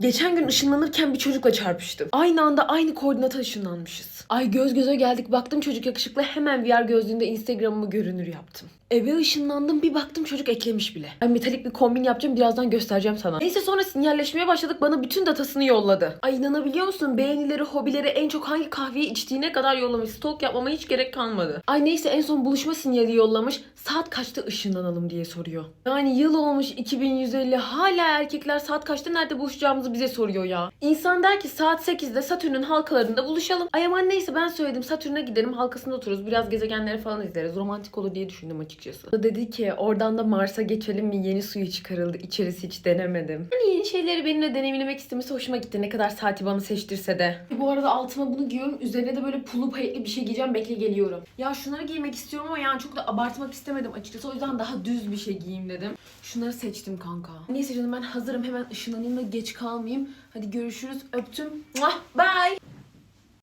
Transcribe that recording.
Geçen gün ışınlanırken bir çocukla çarpıştım. Aynı anda aynı koordinata ışınlanmışız. Ay göz göze geldik baktım çocuk yakışıklı hemen VR gözlüğünde Instagram'ımı görünür yaptım. Eve ışınlandım bir baktım çocuk eklemiş bile. Ay metalik bir kombin yapacağım birazdan göstereceğim sana. Neyse sonra sinyalleşmeye başladık bana bütün datasını yolladı. Ay inanabiliyor musun beğenileri hobileri en çok hangi kahveyi içtiğine kadar yollamış. Stalk yapmama hiç gerek kalmadı. Ay neyse en son buluşma sinyali yollamış. Saat kaçta ışınlanalım diye soruyor. Yani yıl olmuş 2150 hala erkekler saat kaçta nerede buluşacağımızı bize soruyor ya. İnsan der ki saat 8'de Satürn'ün halkalarında buluşalım. Ay aman neyse ben söyledim Satürn'e gidelim halkasında otururuz. Biraz gezegenleri falan izleriz. Romantik olur diye düşündüm açıkçası. O Dedi ki oradan da Mars'a geçelim mi yeni suyu çıkarıldı. İçerisi hiç denemedim. Hani yeni şeyleri benimle deneyimlemek istemesi hoşuma gitti. Ne kadar saati bana seçtirse de. Bu arada altıma bunu giyiyorum. Üzerine de böyle pulu payetli bir şey giyeceğim. Bekle geliyorum. Ya şunları giymek istiyorum ama yani çok da abartmak istemedim açıkçası. O yüzden daha düz bir şey giyeyim dedim. Şunları seçtim kanka. Neyse canım ben hazırım. Hemen ışınlanayım da geç kalmayayım. Hadi görüşürüz. Öptüm. Bye.